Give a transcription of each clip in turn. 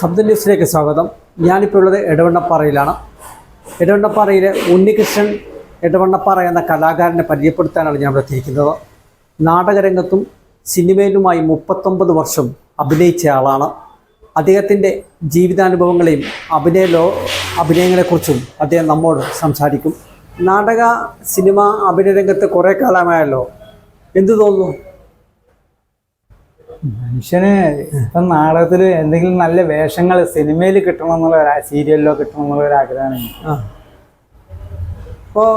ശബ്ദ ന്യൂസിലേക്ക് സ്വാഗതം. ഞാനിപ്പോൾ ഉള്ളത് എടവണ്ണപ്പാറയിലാണ്. എടവണ്ണപ്പാറയിലെ ഉണ്ണികൃഷ്ണൻ എടവണ്ണപ്പാറ എന്ന കലാകാരനെ പരിചയപ്പെടുത്താനാണ് ഞാൻ ഇവിടെ എത്തിയിരിക്കുന്നത്. നാടകരംഗത്തും സിനിമയിലുമായി മുപ്പത്തൊമ്പത് വർഷം അഭിനയിച്ച ആളാണ്. അദ്ദേഹത്തിന്റെ ജീവിതാനുഭവങ്ങളെയും അഭിനയ ലോ അഭിനയങ്ങളെക്കുറിച്ചും അദ്ദേഹം നമ്മോട് സംസാരിക്കും. നാടക സിനിമ അഭിനയ രംഗത്ത് കുറേ കാലമായല്ലോ. എന്തു തോന്നുന്നു? മനുഷ്യന് ഇപ്പം നാടകത്തിൽ എന്തെങ്കിലും നല്ല വേഷങ്ങൾ സിനിമയിൽ കിട്ടണം എന്നുള്ള ഒരു സീരിയലിലോ കിട്ടണം എന്നുള്ള ഒരു ആഗ്രഹമാണ്. അപ്പോൾ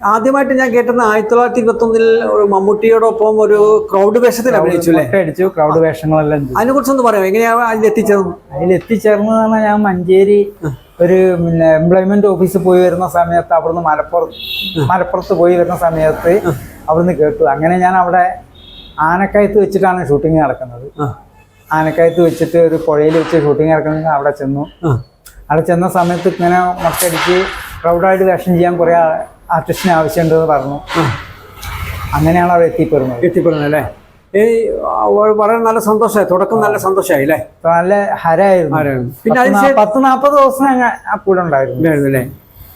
ആദ്യമായിട്ട് ഞാൻ കേട്ടത് ആയിരത്തി തൊള്ളായിരത്തി ഇരുപത്തൊന്നിൽ ഒരു മമ്മൂട്ടിയോടൊപ്പം ഒരു ക്രൗഡ് വേഷത്തിൽ അഭിനയിച്ചു അടിച്ചു ക്രൗഡ് വേഷങ്ങളെല്ലാം അതിനെ കുറിച്ചൊന്ന് പറയാം എങ്ങനെയാ അതിൽ എത്തിച്ചേർന്നു അതിൽ എത്തിച്ചേർന്ന് പറഞ്ഞാൽ ഞാൻ മഞ്ചേരി ഒരു പിന്നെ എംപ്ലോയ്മെന്റ് ഓഫീസിൽ പോയി വരുന്ന സമയത്ത് അവിടുന്ന് മലപ്പുറത്ത് മലപ്പുറത്ത് പോയി വരുന്ന സമയത്ത് അവിടുന്ന് കേട്ടു. അങ്ങനെ ഞാൻ അവിടെ ആനക്കയത്ത് വെച്ചിട്ടാണ് ഷൂട്ടിംഗ് നടക്കുന്നത്. ആനക്കയത്ത് വെച്ചിട്ട് ഒരു പുഴയിൽ വെച്ച് ഷൂട്ടിംഗ് നടക്കുന്നത് അവിടെ ചെന്നു. അവിടെ ചെന്ന സമയത്ത് ഇങ്ങനെ മൊട്ടടിച്ച് പ്രൗഡായിട്ട് വേഷം ചെയ്യാൻ കുറേ ആർട്ടിസ്റ്റിന് ആവശ്യമുണ്ടെന്ന് പറഞ്ഞു. അങ്ങനെയാണ് അവിടെ എത്തിപ്പെടുന്നത്. എത്തിപ്പെടുന്നത് അല്ലേ? ഈ വളരെ നല്ല സന്തോഷമായി. തുടക്കം നല്ല സന്തോഷമായി അല്ലേ? നല്ല ഹരായിരുന്നു? പിന്നെ പത്ത് നാൽപ്പത് ദിവസം കൂടെ ഉണ്ടായിരുന്നു. ഉണ്ടായിരുന്നു അല്ലേ?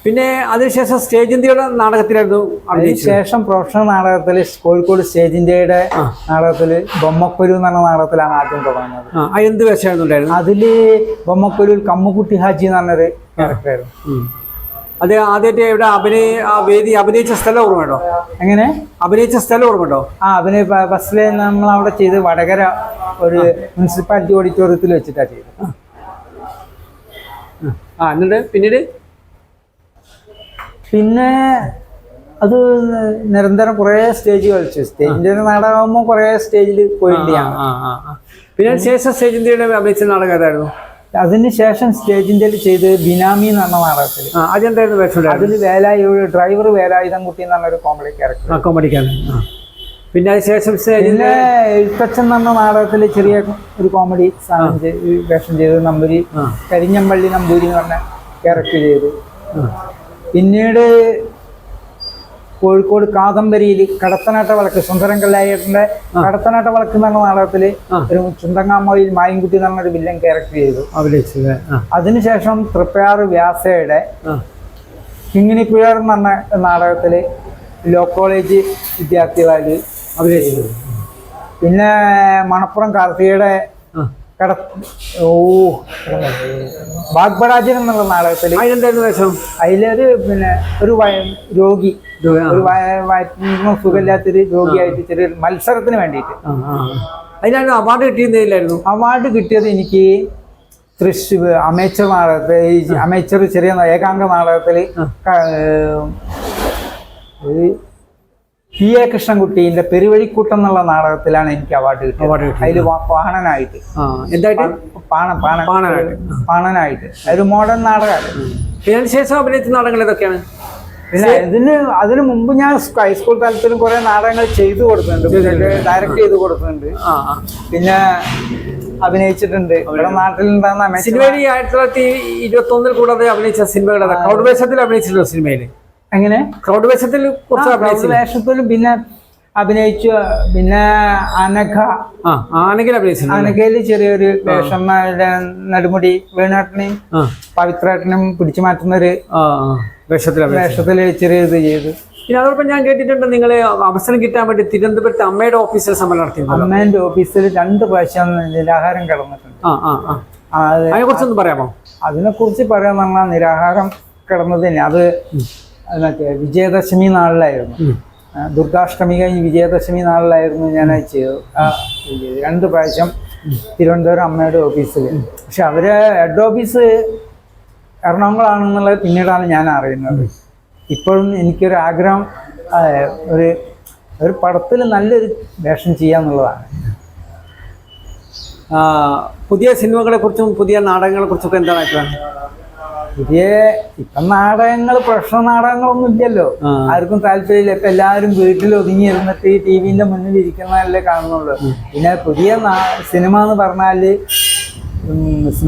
പിന്നെ അതിനുശേഷം സ്റ്റേജ് ഇന്ത്യയുടെ നാടകത്തിലായിരുന്നു അതിനുശേഷം പ്രൊഫഷണൽ നാടകത്തിൽ കോഴിക്കോട് സ്റ്റേജ് ഇന്ത്യയുടെ നാടകത്തിൽ ബൊമ്മക്കൊരു എന്ന് പറഞ്ഞ നാടകത്തിലാണ് ആദ്യം തുടങ്ങുന്നത്. എന്ത് വേഷമായിരുന്നു അതിൽ ബൊമ്മക്കൊരു കമ്മുക്കുട്ടി ഹാജി എന്ന് പറഞ്ഞൊരു ക്യാരക്ടറായിരുന്നു. അത് ആദ്യമായിട്ട് ഇവിടെ അഭിനയ ആ വേദി അഭിനയിച്ച സ്ഥലം ഓർമ്മയുണ്ടോ? എങ്ങനെ? അഭിനയിച്ച സ്ഥലം ഓർമ്മയുണ്ടോ? ആ അഭിനയ ബസ്സിലെ നമ്മൾ അവിടെ ചെയ്ത് വടകര ഒരു മുനിസിപ്പാലിറ്റി ഓഡിറ്റോറിയത്തിൽ വെച്ചിട്ടാണ് ചെയ്തത്. ആ എന്നിട്ട് പിന്നീട്? പിന്നെ അത് നിരന്തരം കുറേ സ്റ്റേജ് കളിച്ചു. സ്റ്റേജിന്റെ നാടകമാകുമ്പോൾ കുറേ സ്റ്റേജിൽ പോയിട്ടുണ്ട് ഞാൻ പിന്നെ ശേഷം സ്റ്റേജിന്റെ അഭിനയിച്ച നാടകം ഏതായിരുന്നു? അതിന് ശേഷം സ്റ്റേജിന്റെ ചെയ്ത് ബിനാമി എന്ന് പറഞ്ഞ നാടകത്തിൽ അതെന്തായിരുന്നു അതിൽ വേലായി ഡ്രൈവർ വേലായുധം കുട്ടി എന്ന് പറഞ്ഞൊരു കോമഡി ക്യാരക്ടർ കോമഡി ക്യാരക്ടർ പിന്നെ അതിനുശേഷം പിന്നെ എഴുത്തച്ഛൻ എന്ന് പറഞ്ഞ നാടകത്തിൽ ചെറിയ ഒരു കോമഡി വേഷം ചെയ്ത് നമ്പൂരി. കരിഞ്ഞമ്പള്ളി നമ്പൂരി എന്ന് പറഞ്ഞ ക്യാരക്ടർ ചെയ്തു. പിന്നീട് കോഴിക്കോട് കാദംബരിയിൽ കടത്തനാട്ട വിളക്ക് സുന്ദരം കടത്തനാട്ട വിളക്ക് എന്ന് പറഞ്ഞ നാടകത്തിൽ ഒരു ചുണ്ടങ്ങാമോയിൽ മായൻകുട്ടി എന്ന് പറഞ്ഞൊരു വില്ലൻ ക്യാരക്ടർ ചെയ്തു. അഭിനയിച്ചത് അതിനുശേഷം തൃപ്പയാറ് വ്യാസയുടെ കിങ്ങിണിപ്പുഴർ എന്ന് പറഞ്ഞ നാടകത്തിൽ ലോ കോളേജ് വിദ്യാർത്ഥികളായിട്ട് അഭിനയിച്ചത് പിന്നെ മണപ്പുറം കാർത്തികയുടെ കട ഓ ബാഗ്ബരാജൻ എന്നുള്ള നാടകത്തിൽ വേഷം? അതിലൊരു പിന്നെ ഒരു വയ- രോഗി. ഒരു വയ- വയറ്റിന് സുഖമില്ലാത്തൊരു രോഗിയായിട്ട് ചെറിയൊരു മത്സരത്തിന് വേണ്ടിയിട്ട്. അതിനാണ് അവാർഡ് കിട്ടിയതായിരുന്നു അവാർഡ് കിട്ടിയത് എനിക്ക് തൃശ്ശൂർ അമേച്ചർ നാടകത്തിൽ അമേച്ചർ ചെറിയ ഏകാംഗ നാടകത്തിൽ പി എ കൃഷ്ണൻകുട്ടിന്റെ പെരുവഴിക്കൂട്ടം എന്നുള്ള നാടകത്തിലാണ് എനിക്ക് അവാർഡ് കിട്ടിയത്. അതിൽ പാണനായിട്ട്. പാണനായിട്ട്. അതൊരു മോഡേൺ നാടകമാണ്. ശേഷം അഭിനയിച്ച നാടകങ്ങൾ ഏതൊക്കെയാണ് പിന്നെ ഇതിന് അതിനു മുമ്പ് ഞാൻ സ്കൂ- ഹൈസ്കൂൾ തലത്തിലും കുറെ നാടകങ്ങൾ ചെയ്തു കൊടുക്കുന്നുണ്ട് ഡയറക്റ്റ് ചെയ്തു കൊടുക്കുന്നുണ്ട് പിന്നെ അഭിനയിച്ചിട്ടുണ്ട്. ഇവിടെ നാട്ടിലുണ്ടാകുന്ന സിനിമയിൽ ആയിരത്തി തൊള്ളായിരത്തി ഇരുപത്തി ഒന്നിൽ കൂടാതെ അഭിനയിച്ച സിനിമകൾ? ക്രൗഡ് വേഷത്തിൽ അഭിനയിച്ചിട്ടുണ്ടോ സിനിമയിൽ? എങ്ങനെ? ക്രൗഡ് വേഷത്തിൽ കുറച്ച് പിന്നെ അഭിനയിച്ചു പിന്നെ അനഘ ആ അഭിനയിച്ചു അനഘയിൽ ചെറിയൊരു വേഷന്മാരുടെ നടുമുടി വേണേട്ടനെയും പവിത്രേട്ടനും പിടിച്ചു മാറ്റുന്ന ഒരു. വേഷത്തിൽ വേഷത്തിൽ ചെറിയ ഇത് ചെയ്തു. പിന്നെ അതോടൊപ്പം ഞാൻ കേട്ടിട്ടുണ്ട് നിങ്ങൾ അവസരം കിട്ടാൻ വേണ്ടി തിരുവനന്തപുരത്ത് അമ്മയുടെ ഓഫീസിൽ സമരം നടത്തി അമ്മേന്റെ ഓഫീസിൽ രണ്ട് പ്രാവശ്യം നിരാഹാരം കിടന്നിട്ടുണ്ട്. അതിനെ കുറിച്ചൊന്ന് പറയാമോ? അതിനെക്കുറിച്ച് കുറിച്ച് പറഞ്ഞാൽ നിരാഹാരം കിടന്നതിന് അത് മറ്റേ വിജയദശമി നാളിലായിരുന്നു. ദുർഗാഷ്ടമി കഴിഞ്ഞ് വിജയദശമി നാളിലായിരുന്നു ഞാൻ ചെയ്തു. രണ്ട് പ്രാവശ്യം തിരുവനന്തപുരം അമ്മയുടെ ഓഫീസിൽ. പക്ഷെ അവർ ഹെഡ് ഓഫീസ് എറണാകുളമാണെന്നുള്ളത് പിന്നീടാണ് ഞാൻ അറിയുന്നത്. ഇപ്പോഴും എനിക്കൊരു ആഗ്രഹം ഒരു ഒരു പടത്തിൽ നല്ലൊരു വേഷം ചെയ്യാന്നുള്ളതാണ്. പുതിയ സിനിമകളെ കുറിച്ചും പുതിയ നാടകങ്ങളെ കുറിച്ചൊക്കെ എന്താണ് അഭിപ്രായം? പുതിയ ഇപ്പം നാടകങ്ങൾ പ്രശ്ന നാടകങ്ങളൊന്നും ഇല്ലല്ലോ. ആർക്കും താല്പര്യമില്ല. ഇപ്പൊ എല്ലാവരും വീട്ടിൽ ഒതുങ്ങിയിരുന്നിട്ട് ഈ ടി വിന്റെ മുന്നിൽ ഇരിക്കുന്നതല്ലേ കാണുന്നുള്ളൂ. പിന്നെ പുതിയ സിനിമ എന്ന് പറഞ്ഞാൽ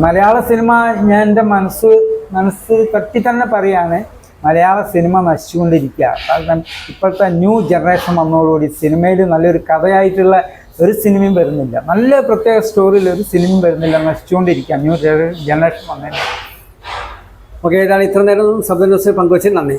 മലയാള സിനിമ ഞാൻ എന്റെ മനസ്സ് മനസ്സ് തട്ടി തന്നെ പറയാണ്. മലയാള സിനിമ നശിച്ചുകൊണ്ടിരിക്കുക. കാരണം ഇപ്പോഴത്തെ ന്യൂ ജനറേഷൻ വന്നതോടുകൂടി സിനിമയിൽ നല്ലൊരു കഥയായിട്ടുള്ള ഒരു സിനിമയും വരുന്നില്ല. നല്ല പ്രത്യേക സ്റ്റോറിയിൽ ഒരു സിനിമയും വരുന്നില്ല. നശിച്ചുകൊണ്ടിരിക്കുക. ന്യൂ ജനറേഷൻ വന്നതിന്. ഓക്കെ ഏതാണ് ഇത്ര നേരം ശബ്ദ ന്യൂസ് പങ്കുവച്ചത് നന്ദി.